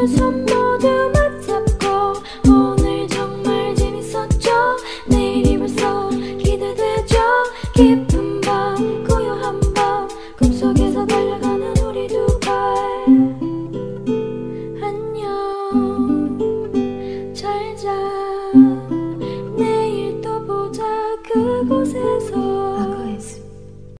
두손 모두 맞잡고 오늘 정말 재밌었죠? 내일이 벌써 기대되죠?